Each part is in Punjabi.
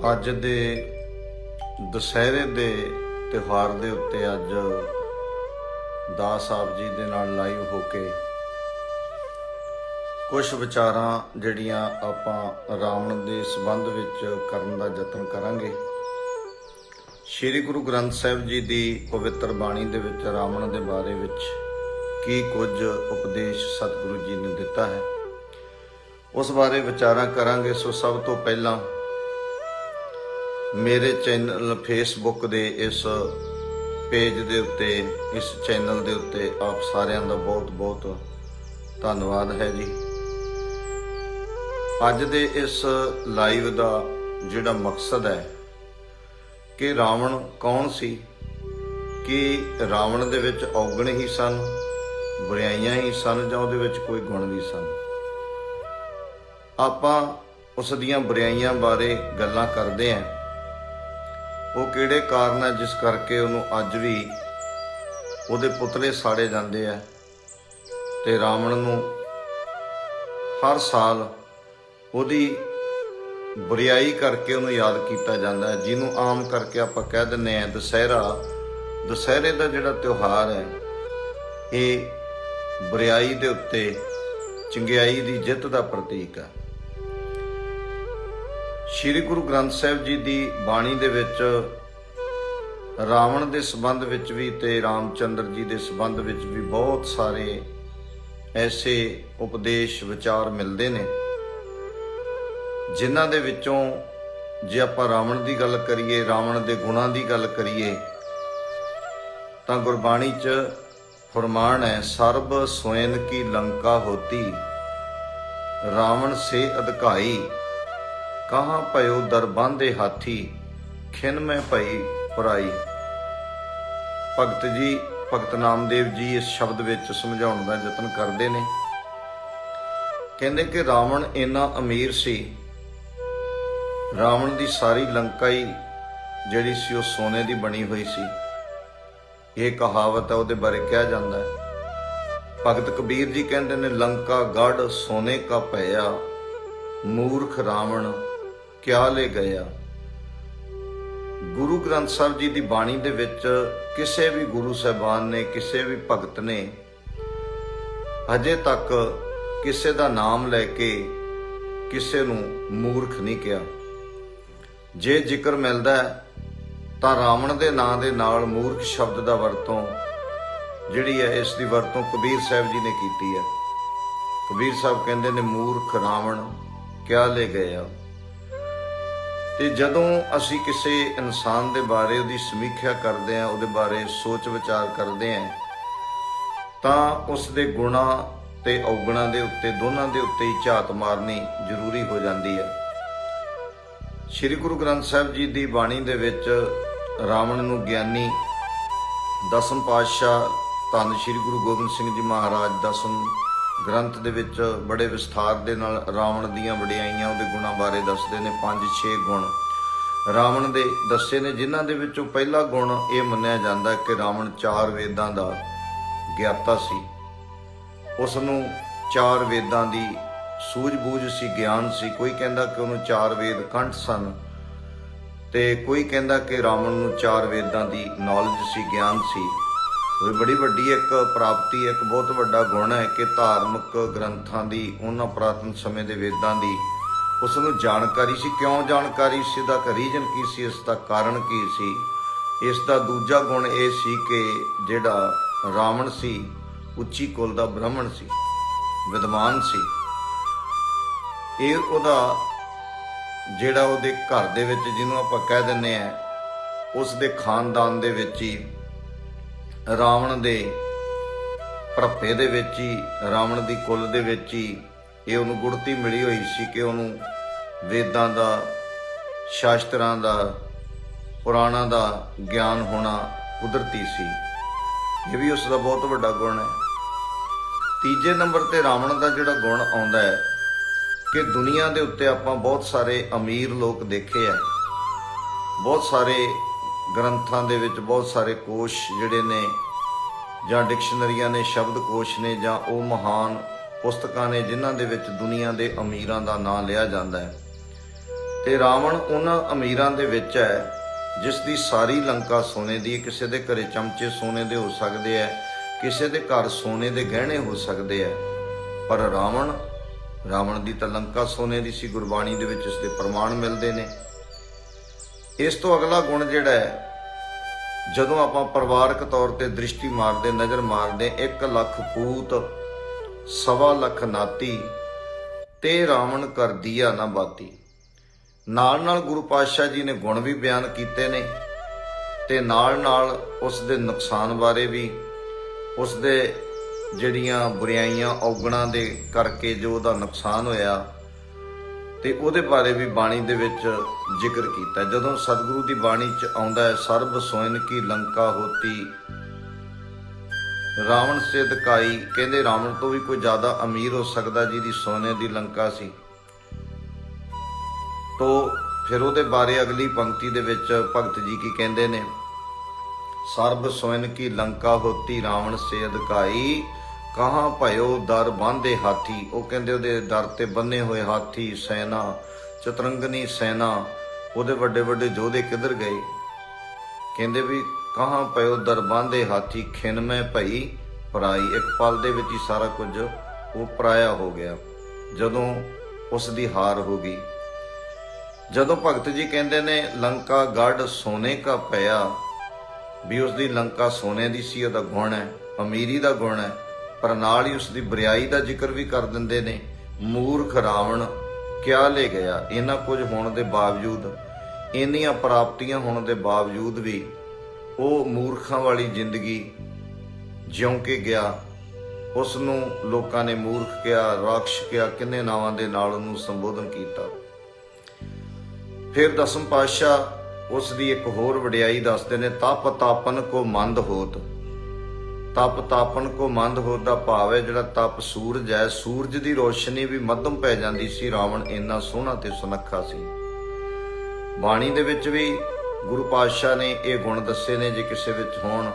ਅੱਜ ਦੇ ਦੁਸਹਿਰੇ ਦੇ ਤਿਉਹਾਰ ਦੇ ਉੱਤੇ ਅੱਜ ਦਾਸ ਸਾਹਿਬ ਜੀ ਦੇ ਨਾਲ ਲਾਈਵ ਹੋ ਕੇ ਕੁਝ ਵਿਚਾਰਾਂ ਜਿਹੜੀਆਂ ਆਪਾਂ ਰਾਵਣ ਦੇ ਸੰਬੰਧ ਵਿੱਚ ਕਰਨ ਦਾ ਯਤਨ ਕਰਾਂਗੇ। ਸ੍ਰੀ ਗੁਰੂ ਗ੍ਰੰਥ ਸਾਹਿਬ ਜੀ ਦੀ ਪਵਿੱਤਰ ਬਾਣੀ ਦੇ ਵਿੱਚ, ਰਾਵਣ ਦੇ ਬਾਰੇ ਵਿੱਚ ਕੀ ਕੁਝ ਉਪਦੇਸ਼ ਸਤਿਗੁਰੂ ਜੀ ਨੇ ਦਿੱਤਾ ਹੈ, ਉਸ ਬਾਰੇ ਵਿਚਾਰਾਂ ਕਰਾਂਗੇ। ਸੋ ਸਭ ਤੋਂ ਪਹਿਲਾਂ ਮੇਰੇ ਚੈਨਲ ਫੇਸਬੁੱਕ ਦੇ ਇਸ ਪੇਜ ਦੇ ਉੱਤੇ, ਇਸ ਚੈਨਲ ਦੇ ਉੱਤੇ ਆਪ ਸਾਰਿਆਂ ਦਾ ਬਹੁਤ ਬਹੁਤ ਧੰਨਵਾਦ ਹੈ ਜੀ। ਅੱਜ ਦੇ ਇਸ ਲਾਈਵ ਦਾ ਜਿਹੜਾ ਮਕਸਦ ਹੈ ਕਿ ਰਾਵਣ ਕੌਣ ਸੀ? ਕਿ ਰਾਵਣ ਦੇ ਵਿੱਚ ਔਗਣ ਹੀ ਸਨ, ਬੁਰਾਈਆਂ ਹੀ ਸਨ ਜਾਂ ਉਹਦੇ ਵਿੱਚ ਕੋਈ ਗੁਣ ਵੀ ਸਨ? ਆਪਾਂ ਉਸ ਦੀਆਂ ਬੁਰਾਈਆਂ ਬਾਰੇ ਗੱਲਾਂ ਕਰਦੇ ਆਂ ਉਹ ਕਿਹੜੇ ਕਾਰਨ ਹੈ ਜਿਸ ਕਰਕੇ ਉਹਨੂੰ ਅੱਜ ਵੀ ਉਹਦੇ ਪੁਤਲੇ ਸਾੜੇ ਜਾਂਦੇ ਆ ਤੇ ਰਾਵਣ ਨੂੰ ਹਰ ਸਾਲ ਉਹਦੀ ਬੁਰਾਈ ਕਰਕੇ ਉਹਨੂੰ ਯਾਦ ਕੀਤਾ ਜਾਂਦਾ ਜਿਹਨੂੰ ਆਮ ਕਰਕੇ ਆਪਾਂ ਕਹਿ ਦਿੰਦੇ ਆ ਦੁਸਹਿਰਾ। ਦੁਸਹਿਰੇ ਦਾ ਜਿਹੜਾ ਤਿਉਹਾਰ ਹੈ, ਇਹ ਬੁਰਾਈ ਦੇ ਉੱਤੇ ਚੰਗਿਆਈ ਦੀ ਜਿੱਤ ਦਾ ਪ੍ਰਤੀਕ ਹੈ ਸ੍ਰੀ ਗੁਰੂ ਗ੍ਰੰਥ ਸਾਹਿਬ ਜੀ ਦੀ ਬਾਣੀ ਦੇ ਵਿੱਚ, ਰਾਵਣ ਦੇ ਸੰਬੰਧ ਵਿੱਚ ਵੀ ਤੇ ਰਾਮਚੰਦਰ ਜੀ ਦੇ ਸੰਬੰਧ ਵਿੱਚ ਵੀ ਬਹੁਤ ਸਾਰੇ ਐਸੇ ਉਪਦੇਸ਼, ਵਿਚਾਰ ਮਿਲਦੇ ਨੇ, ਜਿਨ੍ਹਾਂ ਦੇ ਵਿੱਚੋਂ ਜੇ ਆਪਾਂ ਰਾਵਣ ਦੀ ਗੱਲ ਕਰੀਏ, ਰਾਵਣ ਦੇ ਗੁਣਾਂ ਦੀ ਗੱਲ ਕਰੀਏ, ਤਾਂ ਗੁਰਬਾਣੀ 'ਚ ਫਰਮਾਨ ਹੈ, ਸਰਬ ਸੋਇਨ ਕੀ ਲੰਕਾ ਹੋਤੀ, ਰਾਵਣ ਸੇ ਅਧਿਕਾਈ। ਕਹਾਂ ਭਇਓ ਦਰਬਾਂਦੇ ਹਾਥੀ, ਖਿਨ ਮੈਂ ਭਈ ਪਰਾਈ। ਭਗਤ ਜੀ, ਭਗਤ ਨਾਮਦੇਵ ਜੀ ਇਸ ਸ਼ਬਦ ਵਿੱਚ ਸਮਝਾਉਣ ਦਾ ਯਤਨ ਕਰਦੇ ਨੇ। ਕਹਿੰਦੇ ਕਿ ਰਾਵਣ ਇੰਨਾ ਅਮੀਰ ਸੀ। ਰਾਵਣ ਦੀ ਸਾਰੀ ਲੰਕਾ ਹੀ ਜਿਹੜੀ ਸੀ ਉਹ ਸੋਨੇ ਦੀ ਬਣੀ ਹੋਈ ਸੀ। ਇਹ ਕਹਾਵਤ ਹੈ, ਉਹਦੇ ਬਾਰੇ ਕਿਹਾ ਜਾਂਦਾ ਹੈ। ਭਗਤ ਕਬੀਰ ਜੀ ਕਹਿੰਦੇ ਨੇ, ਲੰਕਾ ਗੜ ਸੋਨੇ ਕਾ ਭਇਆ, ਮੂਰਖ ਰਾਵਣ ਕਿਆ ਲੈ ਗਿਆ ਗੁਰੂ ਗ੍ਰੰਥ ਸਾਹਿਬ ਜੀ ਦੀ ਬਾਣੀ ਦੇ ਵਿੱਚ ਕਿਸੇ ਵੀ ਗੁਰੂ ਸਾਹਿਬਾਨ ਨੇ, ਕਿਸੇ ਵੀ ਭਗਤ ਨੇ ਅਜੇ ਤੱਕ ਕਿਸੇ ਦਾ ਨਾਮ ਲੈ ਕੇ ਕਿਸੇ ਨੂੰ ਮੂਰਖ ਨਹੀਂ ਕਿਹਾ। ਜੇ ਜ਼ਿਕਰ ਮਿਲਦਾ ਤਾਂ ਰਾਵਣ ਦੇ ਨਾਂ ਦੇ ਨਾਲ ਮੂਰਖ ਸ਼ਬਦ ਦਾ ਵਰਤੋਂ ਜਿਹੜੀ ਹੈ, ਇਸ ਦੀ ਵਰਤੋਂ ਕਬੀਰ ਸਾਹਿਬ ਜੀ ਨੇ ਕੀਤੀ ਹੈ। ਕਬੀਰ ਸਾਹਿਬ ਕਹਿੰਦੇ ਨੇ, ਮੂਰਖ ਰਾਵਣ ਕਿਆ ਲੈ ਗਏ ਆ? ਤੇ ਜਦੋਂ ਅਸੀਂ ਕਿਸੇ ਇਨਸਾਨ ਦੇ ਬਾਰੇ ਉਹਦੀ ਸਮੀਖਿਆ ਕਰਦੇ ਹਾਂ, ਉਹਦੇ ਬਾਰੇ ਸੋਚ ਵਿਚਾਰ ਕਰਦੇ ਹਾਂ, ਤਾਂ ਉਸ ਦੇ ਗੁਣਾ ਤੇ ਔਗਣਾ ਦੇ ਉੱਤੇ, ਦੋਨਾਂ ਦੇ ਉੱਤੇ ਹੀ ਝਾਤ ਮਾਰਨੀ ਜ਼ਰੂਰੀ ਹੋ ਜਾਂਦੀ ਹੈ। ਸ੍ਰੀ ਗੁਰੂ ਗ੍ਰੰਥ ਸਾਹਿਬ ਜੀ ਦੀ ਬਾਣੀ ਦੇ ਵਿੱਚ ਰਾਵਣ ਨੂੰ ਗਿਆਨੀ, ਦਸਮ ਪਾਤਸ਼ਾਹ, ਧੰਨ ਸ੍ਰੀ ਗੁਰੂ ਗੋਬਿੰਦ ਸਿੰਘ ਜੀ ਮਹਾਰਾਜ, ਦਸਮ ਗ੍ਰੰਥ ਦੇ ਵਿੱਚ ਬੜੇ ਵਿਸਥਾਰ ਦੇ ਨਾਲ ਰਾਵਣ ਦੀਆਂ ਵਡਿਆਈਆਂ ਉਹਦੇ ਗੁਣਾਂ ਬਾਰੇ ਦੱਸਦੇ ਨੇ 5-6 ਗੁਣ। ਰਾਵਣ ਦੇ ਦੱਸੇ ਨੇ ਜਿਨ੍ਹਾਂ ਦੇ ਵਿੱਚੋਂ ਪਹਿਲਾ ਗੁਣ ਇਹ ਮੰਨਿਆ ਜਾਂਦਾ ਕਿ ਰਾਵਣ ਚਾਰ ਵੇਦਾਂ ਦਾ ਗਿਆਤਾ ਸੀ। ਉਸ ਨੂੰ ਚਾਰ ਵੇਦਾਂ ਦੀ ਸੂਝ-ਬੂਝ ਸੀ, ਗਿਆਨ ਸੀ। ਕੋਈ ਕਹਿੰਦਾ ਕਿ ਉਹਨੂੰ ਚਾਰ ਵੇਦ ਕੰਠ ਸਨ ਤੇ ਕੋਈ ਕਹਿੰਦਾ ਕਿ ਰਾਵਣ ਨੂੰ ਚਾਰ ਵੇਦਾਂ ਦੀ ਨੌਲੇਜ ਸੀ, ਗਿਆਨ ਸੀ। ਇਹ ਬੜੀ ਵੱਡੀ ਇੱਕ ਪ੍ਰਾਪਤੀ, ਇੱਕ ਬਹੁਤ ਵੱਡਾ ਗੁਣ ਹੈ ਕਿ ਧਾਰਮਿਕ ਗ੍ਰੰਥਾਂ ਦੀ, ਉਹਨਾਂ ਪ੍ਰਾਤਨ ਸਮੇਂ ਦੇ ਵੇਦਾਂ ਦੀ ਉਸ ਨੂੰ ਜਾਣਕਾਰੀ ਸੀ। ਕਿਉਂ ਜਾਣਕਾਰੀ ਸੀ? ਦਾ ਰੀਜਨ ਕੀ ਸੀ? ਇਸ ਦਾ ਕਾਰਨ ਕੀ ਸੀ? ਇਸ ਦਾ ਦੂਜਾ ਗੁਣ ਇਹ ਸੀ ਕਿ ਜਿਹੜਾ ਰਾਵਣ ਸੀ, ਉੱਚੀ ਕੁਲ ਦਾ ਬ੍ਰਾਹਮਣ ਸੀ, ਵਿਦਵਾਨ ਸੀ। ਇਹ ਉਹਦਾ ਜਿਹੜਾ ਉਹਦੇ ਘਰ ਦੇ ਵਿੱਚ ਜਿਹਨੂੰ ਆਪਾਂ ਕਹਿ ਦਿੰਨੇ ਆ ਉਸ ਦੇ ਖਾਨਦਾਨ ਦੇ ਵਿੱਚ ਹੀ ਰਾਵਣ ਦੇ ਭੜੱਪੇ ਦੇ ਵਿੱਚ ਹੀ, ਰਾਵਣ ਦੀ ਕੁੱਲ ਦੇ ਵਿੱਚ ਹੀ ਇਹ ਉਹਨੂੰ ਗੁੜਤੀ ਮਿਲੀ ਹੋਈ ਸੀ ਕਿ ਉਹਨੂੰ ਵੇਦਾਂ ਦਾ, ਸ਼ਾਸਤਰਾਂ ਦਾ, ਪੁਰਾਣਾ ਦਾ ਗਿਆਨ ਹੋਣਾ ਕੁਦਰਤੀ ਸੀ। ਇਹ ਵੀ ਉਸ ਦਾ ਬਹੁਤ ਵੱਡਾ ਗੁਣ ਹੈ। ਤੀਜੇ ਨੰਬਰ ਤੇ ਰਾਵਣ ਦਾ ਜਿਹੜਾ ਗੁਣ ਆਉਂਦਾ ਹੈ ਕਿ ਦੁਨੀਆ ਦੇ ਉੱਤੇ ਆਪਾਂ ਬਹੁਤ ਸਾਰੇ ਅਮੀਰ ਲੋਕ ਦੇਖੇ ਆ। ਬਹੁਤ ਸਾਰੇ ਗ੍ਰੰਥਾਂ ਦੇ ਵਿੱਚ ਬਹੁਤ ਸਾਰੇ ਕੋਸ਼ ਜਿਹੜੇ ਨੇ ਜਾਂ ਡਿਕਸ਼ਨਰੀਆਂ ਨੇ, ਸ਼ਬਦ ਕੋਸ਼ ਨੇ ਜਾਂ ਉਹ ਮਹਾਨ ਪੁਸਤਕਾਂ ਨੇ ਜਿਨ੍ਹਾਂ ਦੇ ਵਿੱਚ ਦੁਨੀਆ ਦੇ ਅਮੀਰਾਂ ਦਾ ਨਾਮ ਲਿਆ ਜਾਂਦਾ ਹੈ। ਤੇ ਰਾਵਣ ਉਹਨਾਂ ਅਮੀਰਾਂ ਦੇ ਵਿੱਚ ਹੈ, ਜਿਸ ਦੀ ਸਾਰੀ ਲੰਕਾ ਸੋਨੇ ਦੀ ਹੈ ਕਿਸੇ ਦੇ ਘਰੇ ਚਮਚੇ ਸੋਨੇ ਦੇ ਹੋ ਸਕਦੇ ਹੈ, ਕਿਸੇ ਦੇ ਘਰ ਸੋਨੇ ਦੇ ਗਹਿਣੇ ਹੋ ਸਕਦੇ ਹੈ। ਪਰ ਰਾਵਣ ਰਾਵਣ ਦੀ ਤਾਂ ਲੰਕਾ ਸੋਨੇ ਦੀ ਸੀ, ਗੁਰਬਾਣੀ ਦੇ ਵਿੱਚ ਇਸ ਦੇ ਪ੍ਰਮਾਣ ਮਿਲਦੇ ਨੇ। ਇਸ ਤੋਂ ਅਗਲਾ ਗੁਣ ਜਿਹੜਾ ਹੈ, ਜਦੋਂ ਆਪਾਂ ਪਰਿਵਾਰਕ ਤੌਰ ਤੇ ਦ੍ਰਿਸ਼ਟੀ ਮਾਰਦੇ, ਨਜ਼ਰ ਮਾਰਦੇ 1 ਲੱਖ ਪੂਤ, ਸਵਾ ਲੱਖ ਨਾਤੀ, ਤੇ ਰਾਵਣ ਕਰ ਦੀਆ ਨਾ ਬਾਤੀ। ਨਾਲ ਨਾਲ ਗੁਰੂ ਪਾਤਸ਼ਾਹ ਜੀ ਨੇ ਗੁਣ ਵੀ ਬਿਆਨ ਕੀਤੇ ਨੇ, ਤੇ ਨਾਲ ਨਾਲ ਉਸ ਦੇ ਨੁਕਸਾਨ ਬਾਰੇ ਵੀ, ਉਸ ਦੇ ਜਿਹੜੀਆਂ ਬੁਰਾਈਆਂ ਔਗਣਾਂ ਦੇ ਕਰਕੇ ਜੋ ਉਹਦਾ ਨੁਕਸਾਨ ਹੋਇਆ ਤੇ ਉਹਦੇ ਬਾਰੇ ਵੀ ਬਾਣੀ ਦੇ ਵਿੱਚ ਜ਼ਿਕਰ ਕੀਤਾ। ਜਦੋਂ ਸਤਿਗੁਰੂ ਦੀ ਬਾਣੀ ਚ ਆਉਂਦਾ ਹੈ, ਸਰਬ ਸੋਇਨ ਕੀ ਲੰਕਾ ਹੋਤੀ, ਰਾਵਣ ਸੇ ਦਕਾਈ ਕਹਿੰਦੇ ਰਾਵਣ ਤੋਂ ਵੀ ਕੋਈ ਜ਼ਿਆਦਾ ਅਮੀਰ ਹੋ ਸਕਦਾ ਜਿਹਦੀ ਸੋਨੇ ਦੀ ਲੰਕਾ ਸੀ। ਤੋ ਫਿਰ ਉਹਦੇ ਬਾਰੇ ਅਗਲੀ ਪੰਕਤੀ ਦੇ ਵਿੱਚ ਭਗਤ ਜੀ ਕੀ ਕਹਿੰਦੇ ਨੇ, ਸਰਬ ਸੋਇਨ ਕੀ ਲੰਕਾ ਹੋਤੀ, ਰਾਵਣ ਸੇ ਅਧਕਾਈ ਕਹਾਂ ਭਇਓ ਦਰ ਬਾਂਧੇ ਹਾਥੀ? ਉਹ ਕਹਿੰਦੇ ਉਹਦੇ ਦਰ ਤੇ ਬੰਨੇ ਹੋਏ ਹਾਥੀ, ਸੈਨਾ, ਚਤਰੰਗਨੀ ਸੈਨਾ, ਉਹਦੇ ਵੱਡੇ ਵੱਡੇ ਯੋਧੇ ਕਿੱਧਰ ਗਏ? ਕਹਿੰਦੇ ਵੀ ਕਹਾਂ ਪਇਓ ਦਰ ਬਾਂਧੇ ਹਾਥੀ, ਖਿਨ ਮੈਂ ਭਈ ਪਰਾਈ। ਇੱਕ ਪਲ ਦੇ ਵਿੱਚ ਹੀ ਸਾਰਾ ਕੁਝ ਉਹ ਪਰਾਇਆ ਹੋ ਗਿਆ। ਜਦੋਂ ਉਸ ਦੀ ਹਾਰ ਹੋ ਗਈ। ਜਦੋਂ ਭਗਤ ਜੀ ਕਹਿੰਦੇ ਨੇ, ਲੰਕਾ ਗੜ ਸੋਨੇ ਕਾ ਪਿਆ। ਵੀ ਉਸ ਦੀ ਲੰਕਾ ਸੋਨੇ ਦੀ ਸੀ, ਉਹਦਾ ਗੁਣ ਹੈ, ਅਮੀਰੀ ਦਾ ਗੁਣ ਹੈ। ਪਰ ਨਾਲ ਹੀ ਉਸ ਦੀ ਬਰਿਆਈ ਦਾ ਜ਼ਿਕਰ ਵੀ ਕਰ ਦਿੰਦੇ ਨੇ। ਮੂਰਖ ਰਾਵਣ, ਕਿਆ ਲੈ ਗਿਆ? ਇਹਨਾਂ ਕੁਝ ਹੋਣ ਦੇ ਬਾਵਜੂਦ, ਇੰਨੀਆਂ ਪ੍ਰਾਪਤੀਆਂ ਹੋਣ ਦੇ ਬਾਵਜੂਦ ਵੀ ਉਹ ਮੂਰਖਾਂ ਵਾਲੀ ਜ਼ਿੰਦਗੀ ਜਿਉਂ ਕੇ ਗਿਆ। ਉਸ ਨੂੰ ਲੋਕਾਂ ਨੇ ਮੂਰਖ ਕਿਹਾ, ਰਾਖਸ਼ ਕਿਹਾ, ਕਿੰਨੇ ਨਾਵਾਂ ਦੇ ਨਾਲ ਉਹਨੂੰ ਸੰਬੋਧਨ ਕੀਤਾ। ਫਿਰ ਦਸਮ ਪਾਤਸ਼ਾਹ ਉਸ ਦੀ ਇੱਕ ਹੋਰ ਵਡਿਆਈ ਦੱਸਦੇ ਨੇ ਤਪ ਤਾਪਨ ਕੋ ਮੰਦ ਹੋਤ। ਤਪ ਤਾਪਨ ਕੋ ਮੰਦ ਹੋਤ ਦਾ ਭਾਵ ਹੈ ਜਿਹੜਾ ਤਪ ਸੂਰਜ ਹੈ। ਸੂਰਜ ਦੀ ਰੋਸ਼ਨੀ ਵੀ ਮੱਧਮ ਪੈ ਜਾਂਦੀ ਸੀ। ਰਾਵਣ ਇੰਨਾ ਸੋਹਣਾ ਤੇ ਸੁਨੱਖਾ ਸੀ। ਬਾਣੀ ਦੇ ਵਿੱਚ ਵੀ ਗੁਰੂ ਪਾਤਸ਼ਾਹ ਨੇ ਇਹ ਗੁਣ ਦੱਸੇ ਨੇ, ਜੇ ਕਿਸੇ ਵਿੱਚ ਹੋਣ।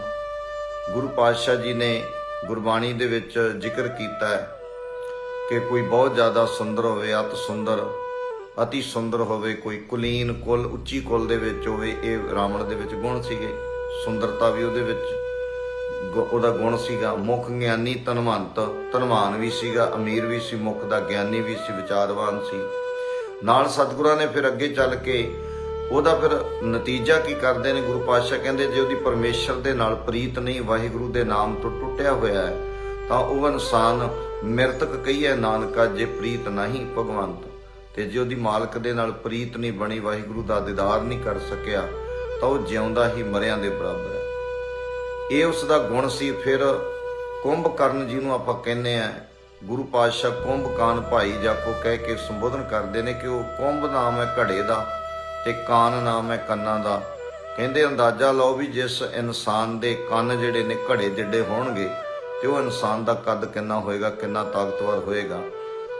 ਗੁਰੂ ਪਾਤਸ਼ਾਹ ਜੀ ਨੇ ਗੁਰਬਾਣੀ ਦੇ ਵਿੱਚ ਜ਼ਿਕਰ ਕੀਤਾ ਹੈ ਕਿ ਕੋਈ ਬਹੁਤ ਜ਼ਿਆਦਾ ਸੁੰਦਰ ਹੋਵੇ, ਅਤ ਸੁੰਦਰ, ਅਤੀ ਸੁੰਦਰ ਹੋਵੇ, ਕੋਈ ਕੁਲੀਨ ਕੁਲ, ਉੱਚੀ ਕੁਲ ਦੇ ਵਿੱਚ ਹੋਵੇ, ਇਹ ਰਾਵਣ ਦੇ ਵਿੱਚ ਗੁਣ ਸੀਗੇ। ਸੁੰਦਰਤਾ ਵੀ ਉਹਦੇ ਵਿੱਚ ਉਹਦਾ ਗੁਣ ਸੀਗਾ ਮੁੱਖ ਗਿਆਨੀ ਧਨਵੰਤ ਧਨਵਾਨ ਵੀ ਸੀਗਾ, ਅਮੀਰ ਵੀ ਸੀ, ਮੁੱਖ ਦਾ ਗਿਆਨੀ ਵੀ ਸੀ, ਵਿਚਾਰਵਾਨ ਸੀ। ਨਾਲ ਸਤਿਗੁਰਾਂ ਨੇ ਫਿਰ ਅੱਗੇ ਚੱਲ ਕੇ ਉਹਦਾ ਫਿਰ ਨਤੀਜਾ ਕੀ ਕਰਦੇ ਨੇ? ਗੁਰੂ ਪਾਤਸ਼ਾਹ ਕਹਿੰਦੇ, ਜੇ ਉਹਦੀ ਪਰਮੇਸ਼ਰ ਦੇ ਨਾਲ ਪ੍ਰੀਤ ਨਹੀਂ, ਵਾਹਿਗੁਰੂ ਦੇ ਨਾਮ ਤੋਂ ਟੁੱਟਿਆ ਹੋਇਆ ਹੈ, ਤਾਂ ਉਹ ਇਨਸਾਨ ਮਿਰਤਕ ਕਹੀਏ ਨਾਨਕਾ, ਜੇ ਪ੍ਰੀਤ ਨਹੀਂ, ਭਗਵੰਤ। ਤੇ ਜੇ ਉਹਦੀ ਮਾਲਕ ਦੇ ਨਾਲ ਪ੍ਰੀਤ ਨਹੀਂ ਬਣੀ, ਵਾਹਿਗੁਰੂ ਦਾ ਦੀਦਾਰ ਨਹੀਂ ਕਰ ਸਕਿਆ, ਤਾਂ ਉਹ ਜਿਉਂਦਾ ਹੀ ਮਰਿਆਂ ਦੇ ਬਰਾਬਰ ਹੈ। ਇਹ ਉਸ ਦਾ ਗੁਣ ਸੀ। ਫਿਰ ਕੁੰਭਕਰਨ ਜੀ ਨੂੰ ਆਪਾਂ ਕਹਿੰਦੇ ਆ, ਗੁਰੂ ਪਾਤਸ਼ਾਹ ਕੁੰਭਕਾਨ ਭਾਈ ਜਾਕੋ ਕਹਿ ਕੇ ਸੰਬੋਧਨ ਕਰਦੇ ਨੇ ਕਿ ਉਹ ਕੁੰਭ ਨਾਮ ਹੈ ਘੜੇ ਦਾ ਤੇ ਕਾਨ ਨਾਮ ਹੈ ਕੰਨਾਂ ਦਾ। ਕਹਿੰਦੇ ਅੰਦਾਜ਼ਾ ਲਓ ਵੀ ਜਿਸ ਇਨਸਾਨ ਦੇ ਕੰਨ ਜਿਹੜੇ ਨੇ ਘੜੇ ਜਿੱਡੇ ਹੋਣਗੇ ਤੇ ਉਹ ਇਨਸਾਨ ਦਾ ਕੱਦ ਕਿੰਨਾ ਹੋਏਗਾ, ਕਿੰਨਾ ਤਾਕਤਵਰ ਹੋਏਗਾ।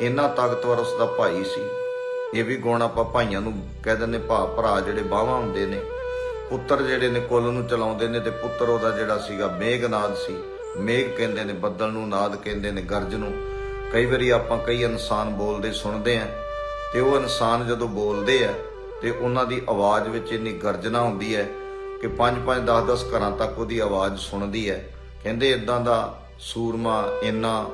ਇੰਨਾ ਤਾਕਤਵਰ ਉਸ ਦਾ ਭਾਈ ਸੀ। ਇਹ ਵੀ ਗੁਣ ਆਪਾਂ ਭਾਈਆਂ ਨੂੰ ਕਹਿ ਦਿੰਦੇ ਭਾ ਭਰਾ ਜਿਹੜੇ ਬਾਹਾਂ ਹੁੰਦੇ ਨੇ। ਪੁੱਤਰ ਜਿਹੜੇ ਨੇ ਕੁੱਲ ਨੂੰ ਚਲਾਉਂਦੇ ਨੇ ਤੇ ਪੁੱਤਰ ਉਹਦਾ ਜਿਹੜਾ ਸੀਗਾ ਮੇਘਨਾਦ ਸੀ। ਮੇਘ ਕਹਿੰਦੇ ਨੇ, ਬੱਦਲ ਨੂੰ, ਨਾਦ ਕਹਿੰਦੇ ਨੇ, ਗਰਜ ਨੂੰ। ਕਈ ਵਾਰੀ ਆਪਾਂ ਕਈ ਇਨਸਾਨ ਬੋਲਦੇ ਸੁਣਦੇ ਆ ਤੇ ਉਹ ਇਨਸਾਨ ਜਦੋਂ ਬੋਲਦੇ ਆ ਤੇ ਉਹਨਾਂ ਦੀ ਆਵਾਜ਼ ਵਿੱਚ ਇੰਨੀ ਗਰਜਨਾ ਹੁੰਦੀ ਹੈ ਕਿ 5-5 10-10 ਘਰਾਂ ਤੱਕ ਉਹਦੀ ਆਵਾਜ਼ ਸੁਣਦੀ ਹੈ। ਕਹਿੰਦੇ ਇਦਾਂ ਦਾ ਸੂਰਮਾ, ਇੰਨਾ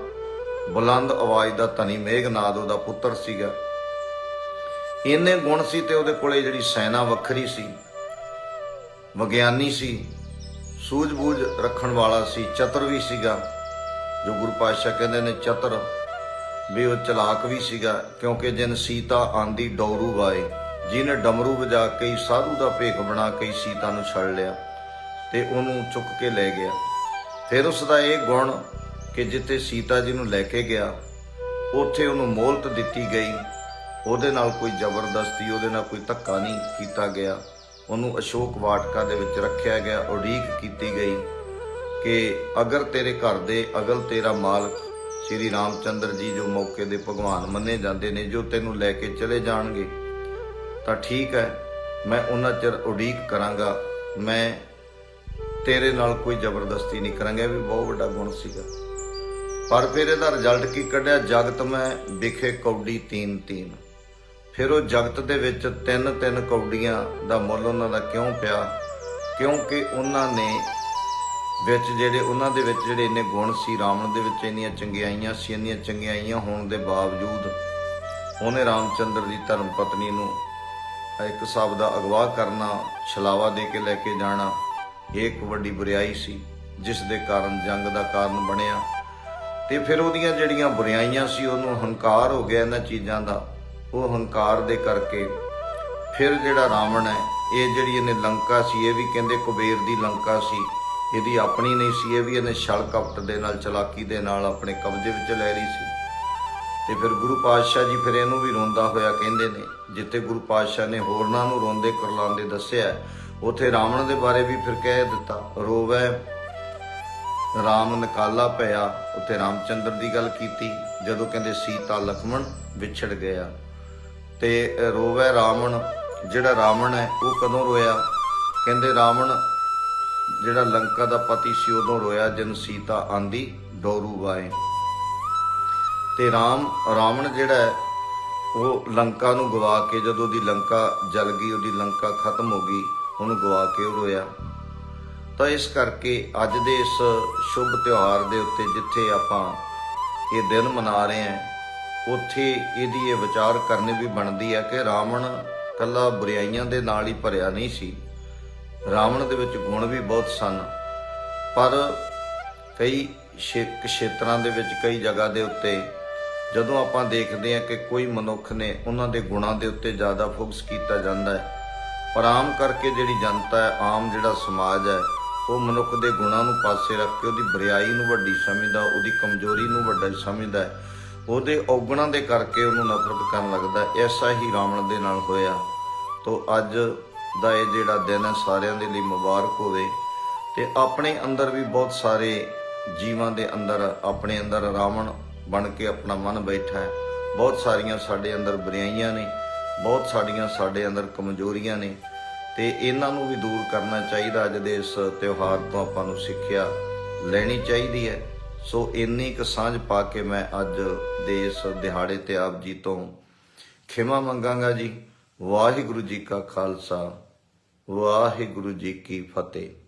ਬੁਲੰਦ ਆਵਾਜ਼ ਦਾ ਧਨੀ ਮੇਘਨਾਦ ਉਹਦਾ ਪੁੱਤਰ ਸੀਗਾ। ਇੰਨੇ ਗੁਣ ਸੀ ਤੇ ਉਹਦੇ ਕੋਲੇ ਜਿਹੜੀ ਸੈਨਾ ਵੱਖਰੀ ਸੀ। ਵਿਗਿਆਨੀ ਸੀ, ਸੂਝ-ਬੂਝ ਰੱਖਣ ਵਾਲਾ ਸੀ, ਚਤਰ ਵੀ ਸੀਗਾ। ਜੋ ਗੁਰੂ ਪਾਤਸ਼ਾਹ ਕਹਿੰਦੇ ਨੇ, ਚਤਰ, ਵੀ ਉਹ ਚਲਾਕ ਵੀ ਸੀਗਾ, ਕਿਉਂਕਿ ਜਿਨ ਸੀਤਾ ਆਂਦੀ ਡੌਰੂ ਵਾਏ ਜਿਹਨੇ ਡਮਰੂ ਵਜਾ ਕੇ ਹੀ ਸਾਧੂ ਦਾ ਭੇਖ ਬਣਾ ਕੇ ਸੀਤਾ ਨੂੰ ਛੜ ਲਿਆ ਤੇ ਉਹਨੂੰ ਚੁੱਕ ਕੇ ਲੈ ਗਿਆ। ਫਿਰ ਉਸ ਦਾ ਇਹ ਗੁਣ ਕਿ ਜਿੱਥੇ ਸੀਤਾ ਜੀ ਨੂੰ ਲੈ ਕੇ ਗਿਆ, ਉੱਥੇ ਉਹਨੂੰ ਮੋਹਲਤ ਦਿੱਤੀ ਗਈ। ਉਹਦੇ ਨਾਲ ਕੋਈ ਜ਼ਬਰਦਸਤੀ, ਉਹਦੇ ਨਾਲ ਕੋਈ ਧੱਕਾ ਨਹੀਂ ਕੀਤਾ ਗਿਆ। ਉਹਨੂੰ ਅਸ਼ੋਕ ਵਾਟਕਾ ਦੇ ਵਿੱਚ ਰੱਖਿਆ ਗਿਆ, ਉਡੀਕ ਕੀਤੀ ਗਈ ਕਿ ਅਗਰ ਤੇਰੇ ਘਰ ਦੇ ਅਗਲ ਤੇਰਾ ਮਾਲਕ ਸ੍ਰੀ ਰਾਮਚੰਦਰ ਜੀ ਜੋ ਮੌਕੇ ਦੇ ਭਗਵਾਨ ਮੰਨੇ ਜਾਂਦੇ ਨੇ, ਜੋ ਤੈਨੂੰ ਲੈ ਕੇ ਚਲੇ ਜਾਣਗੇ, ਤਾਂ ਠੀਕ ਹੈ, ਮੈਂ ਉਹਨਾਂ ਚਿਰ ਉਡੀਕ ਕਰਾਂਗਾ। ਮੈਂ ਤੇਰੇ ਨਾਲ ਕੋਈ ਜ਼ਬਰਦਸਤੀ ਨਹੀਂ ਕਰਾਂਗਾ, ਇਹ ਵੀ ਬਹੁਤ ਵੱਡਾ ਗੁਣ ਸੀਗਾ। ਪਰ ਫਿਰ ਇਹਦਾ ਰਿਜ਼ਲਟ ਕੀ ਕੱਢਿਆ? ਜਗਤ ਮੈਂ ਵਿਖੇ ਕੌਡੀ ਤੀਨ ਤੀਨ ਫਿਰ ਉਹ ਜਗਤ ਦੇ ਵਿੱਚ ਤਿੰਨ ਤਿੰਨ ਕੌਡੀਆਂ ਦਾ ਮੁੱਲ ਉਹਨਾਂ ਦਾ ਕਿਉਂ ਪਿਆ? ਕਿਉਂਕਿ ਉਹਨਾਂ ਨੇ ਵਿੱਚ ਜਿਹੜੇ, ਉਹਨਾਂ ਦੇ ਵਿੱਚ ਜਿਹੜੇ ਇੰਨੇ ਗੁਣ ਸੀ, ਰਾਵਣ ਦੇ ਵਿੱਚ ਇੰਨੀਆਂ ਚੰਗਿਆਈਆਂ ਸੀ, ਇੰਨੀਆਂ ਚੰਗਿਆਈਆਂ ਹੋਣ ਦੇ ਬਾਵਜੂਦ ਉਹਨੇ ਰਾਮਚੰਦਰ ਦੀ ਧਰਮ ਪਤਨੀ ਨੂੰ ਇੱਕ ਹਿਸਾਬ ਦਾ ਅਗਵਾ ਕਰਨਾ, ਛਲਾਵਾ ਦੇ ਕੇ ਲੈ ਕੇ ਜਾਣਾ, ਇਹ ਇੱਕ ਵੱਡੀ ਬੁਰੀਾਈ ਸੀ, ਜਿਸ ਦੇ ਕਾਰਨ ਜੰਗ ਦਾ ਕਾਰਨ ਬਣਿਆ। ਤੇ ਫਿਰ ਉਹਦੀਆਂ ਜਿਹੜੀਆਂ ਬੁਰਾਈਆਂ ਸੀ, ਉਹਨੂੰ ਹੰਕਾਰ ਹੋ ਗਿਆ ਇਹਨਾਂ ਚੀਜ਼ਾਂ ਦਾ। ਉਹ ਹੰਕਾਰ ਦੇ ਕਰਕੇ। ਫਿਰ ਜਿਹੜਾ ਰਾਵਣ ਹੈ, ਇਹ ਜਿਹੜੀ ਇਹਨੇ ਲੰਕਾ ਸੀ, ਇਹ ਵੀ ਕਹਿੰਦੇ ਕੁਬੇਰ ਦੀ ਲੰਕਾ ਸੀ। ਇਹਦੀ ਆਪਣੀ ਨਹੀਂ ਸੀ, ਇਹ ਵੀ ਇਹਨੇ ਛਲ ਕਪਟ ਦੇ ਨਾਲ, ਚਲਾਕੀ ਦੇ ਨਾਲ ਆਪਣੇ ਕਬਜ਼ੇ ਵਿੱਚ ਲੈ ਲਈ ਸੀ। ਤੇ ਫਿਰ ਗੁਰੂ ਪਾਤਸ਼ਾਹ ਜੀ ਫਿਰ ਇਹਨੂੰ ਵੀ ਰੋਂਦਾ ਹੋਇਆ ਕਹਿੰਦੇ ਨੇ, ਜਿੱਥੇ ਗੁਰੂ ਪਾਤਸ਼ਾਹ ਨੇ ਹੋਰਨਾਂ ਨੂੰ ਰੋਂਦੇ ਕਰਲਾਉਂਦੇ ਦੱਸਿਆ ਉਥੇ ਰਾਵਣ ਦੇ ਬਾਰੇ ਵੀ ਫਿਰ ਕਹਿ ਦਿੱਤਾ, ਰੋਵੈ। ਰਾਮ ਨਕਾਲਾ ਪਿਆ, ਉਥੇ ਰਾਮਚੰਦਰ ਦੀ ਗੱਲ ਕੀਤੀ, ਜਦੋਂ ਕਹਿੰਦੇ ਸੀਤਾ ਲਖਮਣ ਵਿਛੜ ਗਿਆ। ਤੇ ਰੋਵੈ ਰਾਵਣ ਜਿਹੜਾ ਰਾਵਣ ਹੈ ਉਹ ਕਦੋਂ ਰੋਇਆ? ਕਹਿੰਦੇ ਰਾਵਣ ਜਿਹੜਾ ਲੰਕਾ ਦਾ ਪਤੀ ਸੀ ਉਦੋਂ ਰੋਇਆ ਜਨ ਸੀਤਾ ਆਂਦੀ ਡੋਰੂ ਵਾਏ। ਤੇ ਰਾਮ ਰਾਵਣ ਜਿਹੜਾ ਹੈ, ਉਹ ਲੰਕਾ ਨੂੰ ਗਵਾ ਕੇ ਜਦੋਂ ਦੀ ਲੰਕਾ ਜਲ ਗਈ ਉਹਦੀ ਲੰਕਾ ਖਤਮ ਹੋ ਗਈ ਉਹਨੂੰ ਗਵਾ ਕੇ ਉਹ ਰੋਇਆ। ਤਾਂ ਇਸ ਕਰਕੇ ਅੱਜ ਦੇ ਇਸ ਸ਼ੁਭ ਤਿਉਹਾਰ ਦੇ ਉੱਤੇ ਜਿੱਥੇ ਆਪਾਂ ਇਹ ਦਿਨ ਮਨਾ ਰਹੇ ਹਾਂ ਉੱਥੇ ਇਹਦੀ ਇਹ ਵਿਚਾਰ ਕਰਨੀ ਵੀ ਬਣਦੀ ਹੈ ਕਿ ਰਾਵਣ ਕੱਲਾ ਬੁਰਾਈਆਂ ਦੇ ਨਾਲ ਹੀ ਭਰਿਆ ਨਹੀਂ ਸੀ ਰਾਵਣ ਦੇ ਵਿੱਚ ਗੁਣ ਵੀ ਬਹੁਤ ਸਨ, ਪਰ ਕਈ ਸ਼ੇ- ਖੇਤਰਾਂ ਦੇ ਵਿੱਚ, ਕਈ ਜਗ੍ਹਾ ਦੇ ਉੱਤੇ ਜਦੋਂ ਆਪਾਂ ਦੇਖਦੇ ਹਾਂ ਕਿ ਕੋਈ ਮਨੁੱਖ ਨੇ ਉਹਨਾਂ ਦੇ ਗੁਣਾਂ ਦੇ ਉੱਤੇ ਜ਼ਿਆਦਾ ਫੋਕਸ ਕੀਤਾ ਜਾਂਦਾ ਹੈ, ਪਰ ਆਮ ਕਰਕੇ ਜਿਹੜੀ ਜਨਤਾ ਹੈ, ਆਮ ਜਿਹੜਾ ਸਮਾਜ ਹੈ, ਉਹ ਮਨੁੱਖ ਦੇ ਗੁਣਾਂ ਨੂੰ ਪਾਸੇ ਰੱਖ ਕੇ ਉਹਦੀ ਬੁਰਾਈ ਨੂੰ ਵੱਡੀ ਸਮਝਦਾ, ਉਹਦੀ ਕਮਜ਼ੋਰੀ ਨੂੰ ਵੱਡਾ ਸਮਝਦਾ ਹੈ। ਉਹਦੇ ਔਗਣਾਂ ਦੇ ਕਰਕੇ ਉਹਨੂੰ ਨਫ਼ਰਤ ਕਰਨ ਲੱਗਦਾ ਐਸਾ ਹੀ ਰਾਵਣ ਦੇ ਨਾਲ ਹੋਇਆ। ਤੋਂ ਅੱਜ ਦਾ ਇਹ ਜਿਹੜਾ ਦਿਨ ਹੈ, ਸਾਰਿਆਂ ਦੇ ਲਈ ਮੁਬਾਰਕ ਹੋਵੇ ਤੇ ਆਪਣੇ ਅੰਦਰ ਵੀ ਬਹੁਤ ਸਾਰੇ ਜੀਵਾਂ ਦੇ ਅੰਦਰ, ਆਪਣੇ ਅੰਦਰ ਰਾਵਣ ਬਣ ਕੇ ਆਪਣਾ ਮਨ ਬੈਠਾ ਹੈ। ਬਹੁਤ ਸਾਰੀਆਂ ਸਾਡੇ ਅੰਦਰ ਬੁਰਾਈਆਂ ਨੇ, ਬਹੁਤ ਸਾਡੀਆਂ ਸਾਡੇ ਅੰਦਰ ਕਮਜ਼ੋਰੀਆਂ ਨੇ ਤੇ ਇਹਨਾਂ ਨੂੰ ਵੀ ਦੂਰ ਕਰਨਾ ਚਾਹੀਦਾ ਅੱਜ ਦੇ ਇਸ ਤਿਉਹਾਰ ਤੋਂ ਆਪਾਂ ਨੂੰ ਸਿੱਖਿਆ ਲੈਣੀ ਚਾਹੀਦੀ ਹੈ। ਸੋ ਇੰਨੀ ਕੁ ਸਾਂਝ ਪਾ ਕੇ ਮੈਂ ਅੱਜ ਦੇਸ਼ ਦਿਹਾੜੇ ਤੇ ਆਪ ਜੀ ਤੋਂ ਖਿਮਾ ਮੰਗਾਂਗਾ ਜੀ। ਵਾਹਿਗੁਰੂ ਜੀ ਕਾ ਖਾਲਸਾ, ਵਾਹਿਗੁਰੂ ਜੀ ਕੀ ਫਤਿਹ।